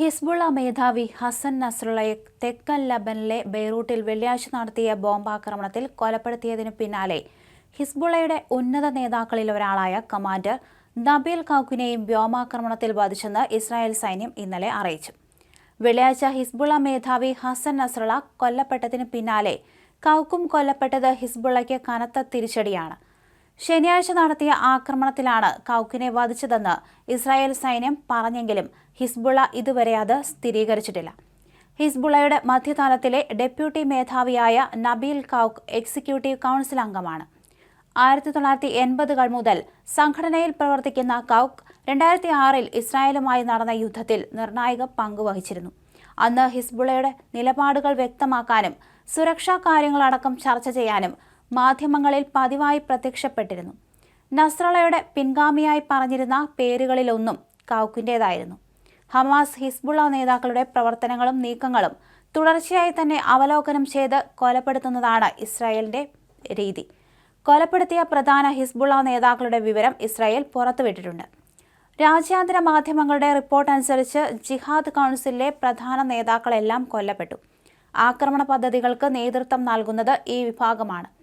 Hezbollah മേധാവി ഹസൻ നസ്രുള്ളയെ തെക്കൻ ലബനിലെ ബെയ്റൂട്ടിൽ വെള്ളിയാഴ്ച നടത്തിയ ബോംബാക്രമണത്തിൽ കൊലപ്പെടുത്തിയതിനു പിന്നാലെ ഹിസ്ബുള്ളയുടെ ഉന്നത നേതാക്കളിൽ ഒരാളായ കമാൻഡർ നബീൽ കൗക്കിനെയും വ്യോമാക്രമണത്തിൽ വധിച്ചെന്ന് ഇസ്രായേൽ സൈന്യം ഇന്നലെ അറിയിച്ചു. വെള്ളിയാഴ്ച ഹിസ്ബുള്ള മേധാവി ഹസൻ നസ്രുള്ള കൊല്ലപ്പെട്ടതിന് പിന്നാലെ കൗക്കും കൊല്ലപ്പെട്ടത് ഹിസ്ബുള്ളയ്ക്ക് കനത്ത തിരിച്ചടിയാണ്. ശനിയാഴ്ച നടത്തിയ ആക്രമണത്തിലാണ് കൗക്കിനെ വധിച്ചതെന്ന് ഇസ്രായേൽ സൈന്യം പറഞ്ഞെങ്കിലും ഹിസ്ബുള്ള ഇതുവരെ അത് സ്ഥിരീകരിച്ചിട്ടില്ല. ഹിസ്ബുള്ളയുടെ മധ്യതലത്തിലെ ഡെപ്യൂട്ടി മേധാവിയായ നബീൽ കൗക്ക് എക്സിക്യൂട്ടീവ് കൗൺസിൽ അംഗമാണ്. ആയിരത്തി തൊള്ളായിരത്തി എൺപതുകൾ മുതൽ സംഘടനയിൽ പ്രവർത്തിക്കുന്ന കൗക്ക് രണ്ടായിരത്തി ആറിൽ ഇസ്രായേലുമായി നടന്ന യുദ്ധത്തിൽ നിർണായക പങ്കുവഹിച്ചിരുന്നു അന്ന് ഹിസ്ബുള്ളയുടെ നിലപാടുകൾ വ്യക്തമാക്കാനും സുരക്ഷാ കാര്യങ്ങളടക്കം ചർച്ച ചെയ്യാനും മാധ്യമങ്ങളിൽ പതിവായി പ്രത്യക്ഷപ്പെട്ടിരുന്നു. നസ്രളയുടെ പിൻഗാമിയായി പറഞ്ഞിരുന്ന പേരുകളിലൊന്നും കൗക്കിന്റേതായിരുന്നു ഹമാസ് ഹിസ്ബുള്ള നേതാക്കളുടെ പ്രവർത്തനങ്ങളും നീക്കങ്ങളും തുടർച്ചയായി തന്നെ അവലോകനം ചെയ്ത് കൊലപ്പെടുത്തുന്നതാണ് ഇസ്രായേലിന്റെ രീതി. കൊലപ്പെടുത്തിയ പ്രധാന ഹിസ്ബുള്ള നേതാക്കളുടെ വിവരം ഇസ്രായേൽ പുറത്തുവിട്ടിട്ടുണ്ട്. രാജ്യാന്തര മാധ്യമങ്ങളുടെ റിപ്പോർട്ട് അനുസരിച്ച് ജിഹാദ് കൗൺസിലിലെ പ്രധാന നേതാക്കളെല്ലാം കൊല്ലപ്പെട്ടു. ആക്രമണ പദ്ധതികൾക്ക് നേതൃത്വം നൽകുന്നത് ഈ വിഭാഗമാണ്.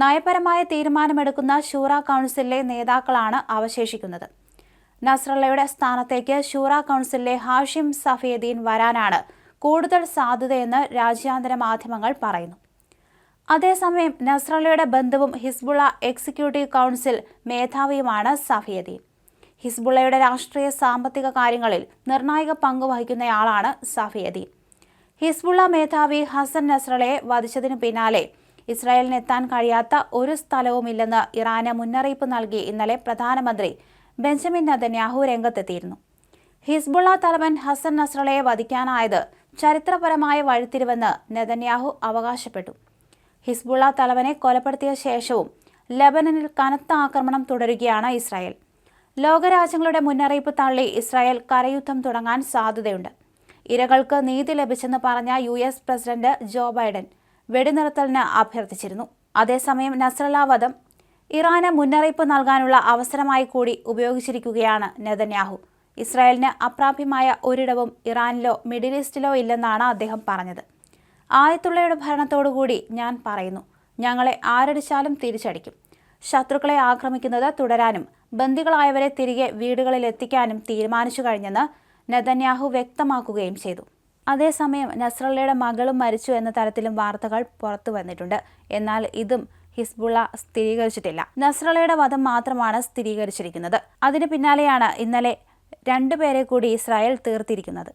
നയപരമായ തീരുമാനമെടുക്കുന്ന ഷൂറ കൗൺസിലിലെ നേതാക്കളാണ് അവശേഷിക്കുന്നത്. നസ്രള്ളയുടെ സ്ഥാനത്തേക്ക് ഷൂറ കൗൺസിലിലെ ഹാഷിം സഫീദീൻ വരാനാണ് കൂടുതൽ സാധ്യതയെന്ന് രാജ്യാന്തര മാധ്യമങ്ങൾ പറയുന്നു. അതേസമയം നസ്രള്ളയുടെ ബന്ധുവും ഹിസ്ബുള്ള എക്സിക്യൂട്ടീവ് കൗൺസിൽ മേധാവിയുമാണ് സഫിയദീൻ ഹിസ്ബുള്ളയുടെ രാഷ്ട്രീയ സാമ്പത്തിക കാര്യങ്ങളിൽ നിർണായക പങ്ക് വഹിക്കുന്നയാളാണ് സഫിയദീൻ ഹിസ്ബുള്ള മേധാവി ഹസൻ നസ്രളയെ വധിച്ചതിനു പിന്നാലെ ഇസ്രായേലിന് എത്താൻ കഴിയാത്ത ഒരു സ്ഥലവുമില്ലെന്ന് ഇറാന് മുന്നറിയിപ്പ് നൽകി ഇന്നലെ പ്രധാനമന്ത്രി ബെഞ്ചമിൻ നദന്യാഹു രംഗത്തെത്തിയിരുന്നു. ഹിസ്ബുള്ള തലവൻ ഹസൻ നസ്രളയെ വധിക്കാനായത് ചരിത്രപരമായ വഴിത്തിരിവെന്ന് നെതന്യാഹു അവകാശപ്പെട്ടു. ഹിസ്ബുള്ള തലവനെ കൊലപ്പെടുത്തിയ ശേഷവും ലബനനിൽ കനത്ത ആക്രമണം തുടരുകയാണ് ഇസ്രായേൽ. ലോകരാജ്യങ്ങളുടെ മുന്നറിയിപ്പ് തള്ളി ഇസ്രായേൽ കരയുദ്ധം തുടങ്ങാൻ സാധ്യതയുണ്ട്. ഇരകൾക്ക് നീതി ലഭിച്ചെന്ന് പറഞ്ഞ യു പ്രസിഡന്റ് ജോ ബൈഡൻ വെടിനിർത്തലിന് അഭ്യർത്ഥിച്ചിരുന്നു. അതേസമയം നസ്രല വധം ഇറാന് മുന്നറിയിപ്പ് നൽകാനുള്ള അവസരമായി കൂടി ഉപയോഗിച്ചിരിക്കുകയാണ് നെതന്യാഹു. ഇസ്രായേലിന് അപ്രാപ്യമായ ഒരിടവും ഇറാനിലോ മിഡിൽ ഈസ്റ്റിലോ ഇല്ലെന്നാണ് അദ്ദേഹം പറഞ്ഞത്. ആയത്തുള്ളയുടെ ഭരണത്തോടുകൂടി ഞാൻ പറയുന്നു ഞങ്ങളെ ആരടിച്ചാലും തിരിച്ചടിക്കും. ശത്രുക്കളെ ആക്രമിക്കുന്നത് തുടരാനും ബന്ദികളായവരെ തിരികെ വീടുകളിൽ എത്തിക്കാനും തീരുമാനിച്ചു കഴിഞ്ഞെന്ന് നെതന്യാഹു വ്യക്തമാക്കുകയും ചെയ്തു. അതേസമയം നസ്രള്ളയുടെ മകളും മരിച്ചു എന്ന തരത്തിലും വാർത്തകൾ പുറത്തു വന്നിട്ടുണ്ട്. എന്നാൽ ഇതും ഹിസ്ബുള്ള സ്ഥിരീകരിച്ചിട്ടില്ല. നസ്രളയുടെ വധം മാത്രമാണ് സ്ഥിരീകരിച്ചിരിക്കുന്നത്. അതിന് പിന്നാലെയാണ് ഇന്നലെ രണ്ടുപേരെ കൂടി ഇസ്രായേൽ തീർത്തിരിക്കുന്നത്.